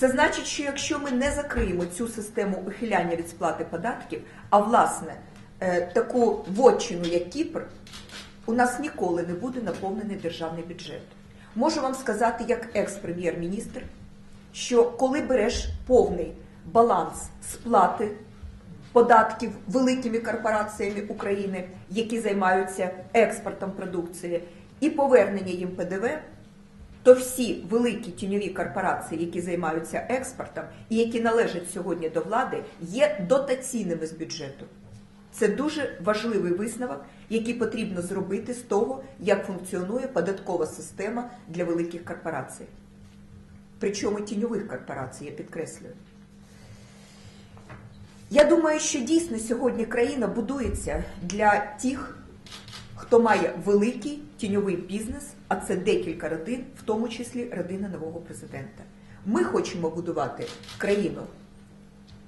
Це значить, що якщо ми не закриємо цю систему ухиляння від сплати податків, а власне е, таку вотчину, як Кіпр, у нас ніколи не буде наповнений державний бюджет. Можу вам сказати, як екс-прем'єр-міністр, що коли береш повний баланс сплати податків великими корпораціями України, які займаються експортом продукції, і повернення їм ПДВ, то всі великі тіньові корпорації, які займаються експортом і які належать сьогодні до влади, є дотаційними з бюджету. Це дуже важливий висновок, який потрібно зробити з того, як функціонує податкова система для великих корпорацій. Причому тіньових корпорацій, я підкреслюю. Я думаю, що дійсно сьогодні країна будується для тих, хто має великий тіньовий бізнес, а це декілька родин, в тому числі родина нового президента. Ми хочемо будувати країну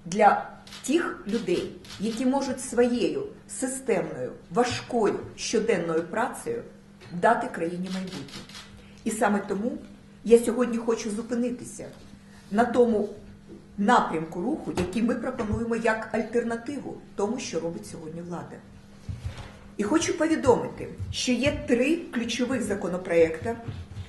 для тих людей, які можуть своєю системною, важкою щоденною працею дати країні майбутнє. І саме тому я сьогодні хочу зупинитися на тому напрямку руху, який ми пропонуємо як альтернативу тому, що робить сьогодні влада. І хочу повідомити, що є три ключових законопроекти,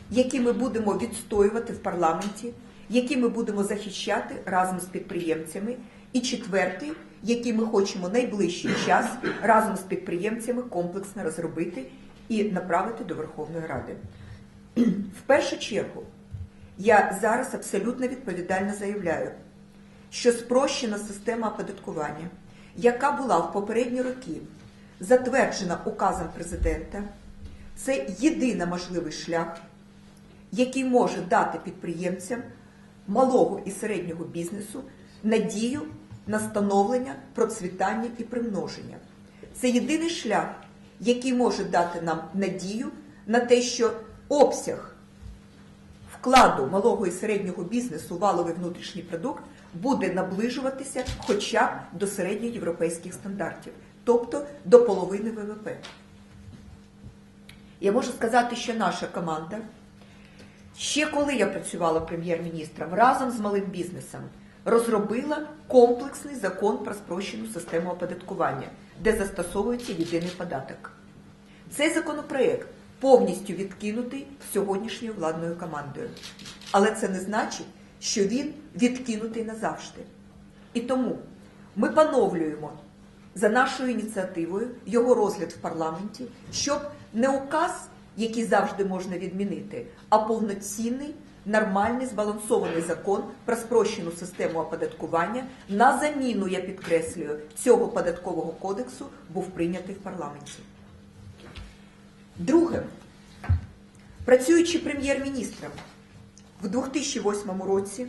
які ми будемо відстоювати в парламенті, які ми будемо захищати разом з підприємцями. І четвертий, який ми хочемо найближчий час разом з підприємцями комплексно розробити і направити до Верховної Ради. В першу чергу, я зараз абсолютно відповідально заявляю, що спрощена система оподаткування, яка була в попередні роки затверджена указом президента, це єдиний можливий шлях, який може дати підприємцям малого і середнього бізнесу надію на становлення, процвітання і примноження. Це єдиний шлях, який може дати нам надію на те, що обсяг вкладу малого і середнього бізнесу, валовий внутрішній продукт буде наближуватися хоча б до середньоєвропейських стандартів, тобто до половини ВВП. Я можу сказати, що наша команда, ще коли я працювала прем'єр-міністром разом з малим бізнесом, розробила комплексний закон про спрощену систему оподаткування, де застосовується єдиний податок. Цей законопроект повністю відкинутий сьогоднішньою владною командою. Але це не значить, що він відкинутий назавжди. І тому ми поновлюємо за нашою ініціативою його розгляд в парламенті, щоб не указ, який завжди можна відмінити, а повноцінний, нормальний, збалансований закон про спрощену систему оподаткування на заміну, я підкреслюю, цього податкового кодексу був прийнятий в парламенті. Друге, працюючи прем'єр-міністром в 2008 році,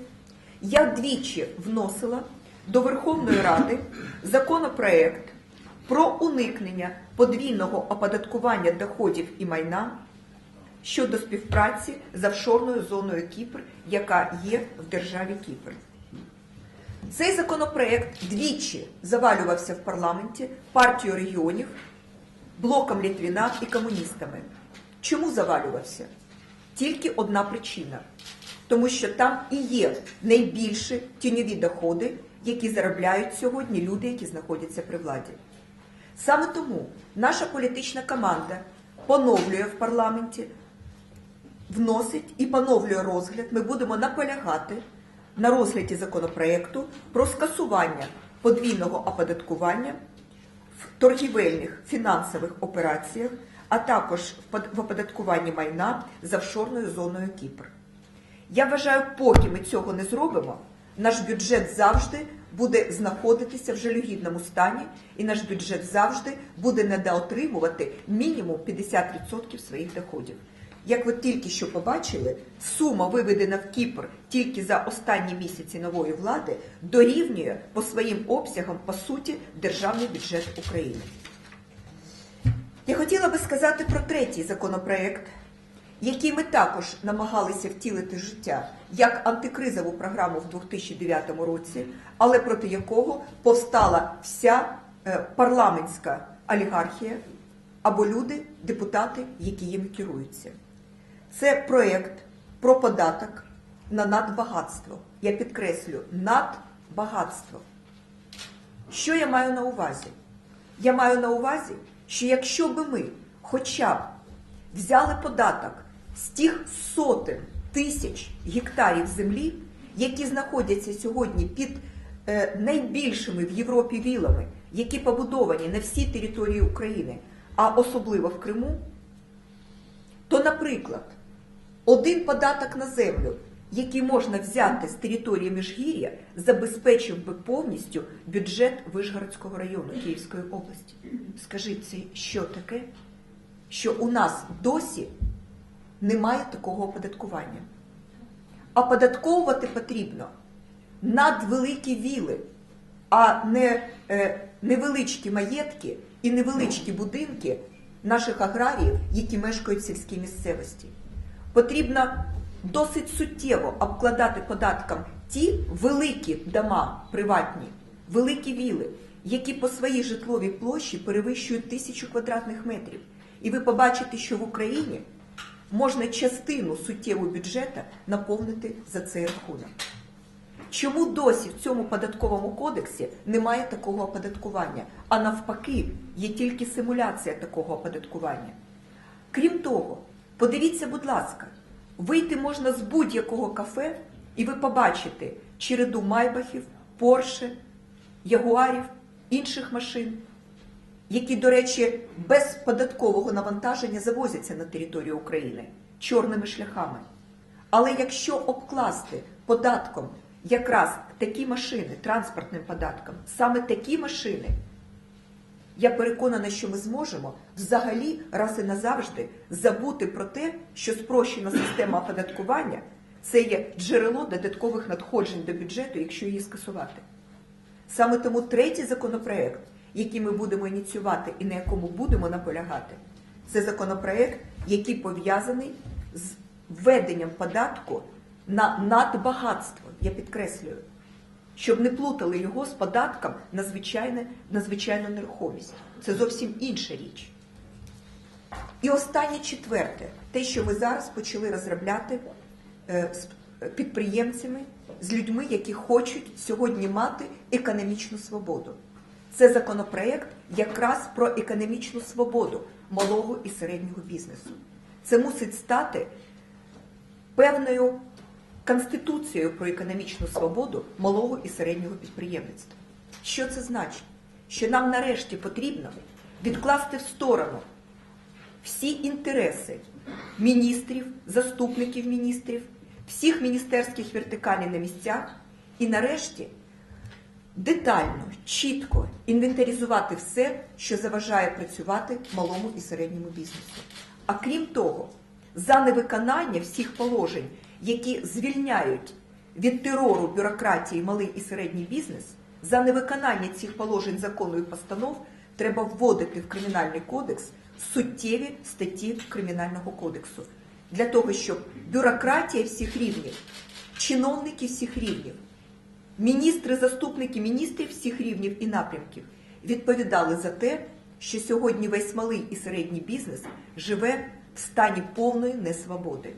я двічі вносила до Верховної Ради законопроект про уникнення подвійного оподаткування доходів і майна щодо співпраці з офшорною зоною Кіпр, яка є в державі Кіпр. Цей законопроект двічі завалювався в парламенті партією регіонів, блоком Літвіна і комуністами. Чому завалювався? Тільки одна причина. Тому що там і є найбільші тіньові доходи, які заробляють сьогодні люди, які знаходяться при владі. Саме тому наша політична команда поновлює в парламенті, вносить і поновлює розгляд. Ми будемо наполягати на розгляді законопроекту про скасування подвійного оподаткування в торгівельних фінансових операціях, а також в оподаткуванні майна з офшорною зоною Кіпр. Я вважаю, поки ми цього не зробимо, наш бюджет завжди буде знаходитися в жалюгідному стані, і наш бюджет завжди буде недоотримувати мінімум 50% своїх доходів. Як ви тільки що побачили, сума, виведена в Кіпр тільки за останні місяці нової влади, дорівнює по своїм обсягам, по суті, державний бюджет України. Я хотіла би сказати про третій законопроект, який ми також намагалися втілити життя як антикризову програму в 2009 році, але проти якого повстала вся е, парламентська олігархія або люди, депутати, які їм керуються. Це проєкт про податок на надбагатство. Я підкреслю, надбагатство. Що я маю на увазі? Я маю на увазі, що якщо би ми хоча б взяли податок з тих сотень тисяч гектарів землі, які знаходяться сьогодні під е, найбільшими в Європі вілами, які побудовані на всій території України, а особливо в Криму, то, наприклад, один податок на землю, який можна взяти з території Міжгір'я, забезпечив би повністю бюджет Вишгородського району Київської області. Скажіть, це що таке? Що у нас досі немає такого оподаткування. Оподатковувати потрібно надвеликі віли, а не е, невеличкі маєтки і невеличкі будинки наших аграріїв, які мешкають в сільській місцевості. Потрібно досить суттєво обкладати податком ті великі дома приватні, великі віли, які по своїй житловій площі перевищують тисячу квадратних метрів. І ви побачите, що в Україні можна частину суттєву бюджету наповнити за цей рахунок. Чому досі в цьому податковому кодексі немає такого оподаткування, а навпаки, є тільки симуляція такого оподаткування? Крім того, подивіться, будь ласка, вийти можна з будь-якого кафе, і ви побачите череду майбахів, порше, ягуарів, інших машин, які, до речі, без податкового навантаження завозяться на територію України чорними шляхами. Але якщо обкласти податком якраз такі машини, транспортним податком, саме такі машини, я переконана, що ми зможемо взагалі раз і назавжди забути про те, що спрощена система оподаткування це є джерело додаткових надходжень до бюджету, якщо її скасувати. Саме тому третій законопроект, який ми будемо ініціювати і на якому будемо наполягати, це законопроект, який пов'язаний з введенням податку на надбагатство, я підкреслюю, щоб не плутали його з податком на, звичайне, на звичайну нерухомість. Це зовсім інша річ. І останнє четверте, те, що ми зараз почали розробляти е, з підприємцями, з людьми, які хочуть сьогодні мати економічну свободу. Це законопроект якраз про економічну свободу малого і середнього бізнесу. Це мусить стати певною конституцією про економічну свободу малого і середнього підприємництва. Що це значить? Що нам нарешті потрібно відкласти в сторону всі інтереси міністрів, заступників міністрів, всіх міністерських вертикалей на місцях і нарешті детально, чітко інвентаризувати все, що заважає працювати малому і середньому бізнесу. А крім того, за невиконання всіх положень, які звільняють від терору бюрократії малий і середній бізнес, за невиконання цих положень закону і постанов треба вводити в кримінальний кодекс суттєві статті Кримінального кодексу для того, щоб бюрократія всіх рівнів, чиновники всіх рівнів, міністри, заступники міністрів всіх рівнів і напрямків відповідали за те, що сьогодні весь малий і середній бізнес живе в стані повної несвободи.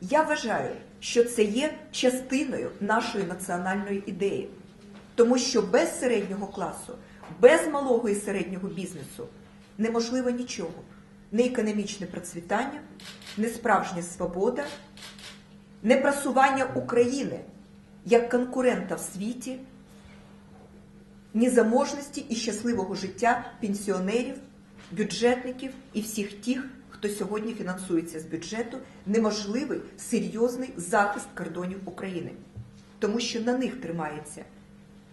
Я вважаю, що це є частиною нашої національної ідеї, тому що без середнього класу, без малого і середнього бізнесу неможливо нічого. Не економічне процвітання, не справжня свобода, не просування України як конкурента в світі, ні заможності і щасливого життя пенсіонерів, бюджетників і всіх тих, хто сьогодні фінансується з бюджету, неможливий серйозний захист кордонів України, тому що на них тримається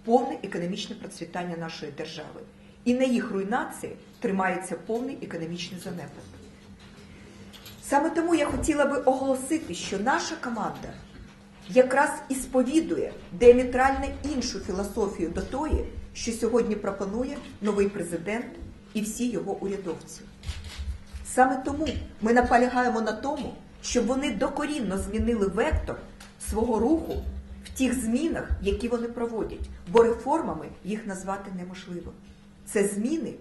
повне економічне процвітання нашої держави. І на їх руйнації тримається повний економічний занепад. Саме тому я хотіла би оголосити, що наша команда якраз і сповідує діаметрально іншу філософію до тої, що сьогодні пропонує новий президент і всі його урядовці. Саме тому ми наполягаємо на тому, щоб вони докорінно змінили вектор свого руху в тих змінах, які вони проводять, бо реформами їх назвати неможливо. Це зміни,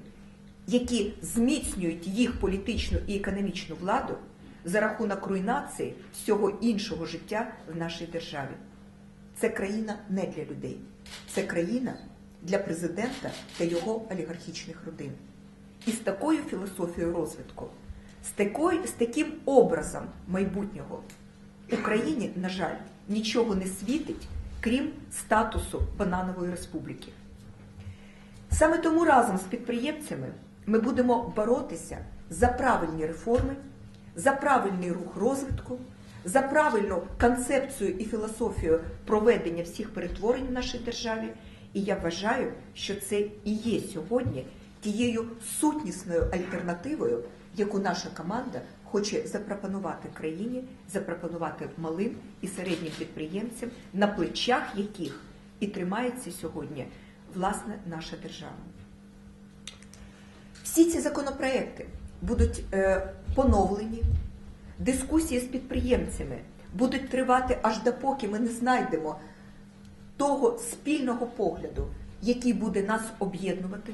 які зміцнюють їх політичну і економічну владу, за рахунок руйнації всього іншого життя в нашій державі. Це країна не для людей, це країна для президента та його олігархічних родин. І з такою філософією розвитку, з, такою, з таким образом майбутнього Україні, на жаль, нічого не світить, крім статусу Бананової республіки. Саме тому разом з підприємцями ми будемо боротися за правильні реформи, за правильний рух розвитку, за правильну концепцію і філософію проведення всіх перетворень в нашій державі. І я вважаю, що це і є сьогодні тією сутнісною альтернативою, яку наша команда хоче запропонувати країні, запропонувати малим і середнім підприємцям, на плечах яких і тримається сьогодні власне наша держава. Всі ці законопроекти будуть е, поновлені, дискусії з підприємцями будуть тривати аж допоки ми не знайдемо того спільного погляду, який буде нас об'єднувати.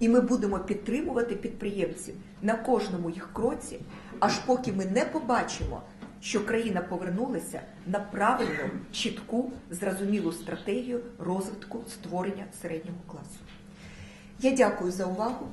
І ми будемо підтримувати підприємців на кожному їх кроці, аж поки ми не побачимо, що країна повернулася на правильну, чітку, зрозумілу стратегію розвитку створення середнього класу. Я дякую за увагу.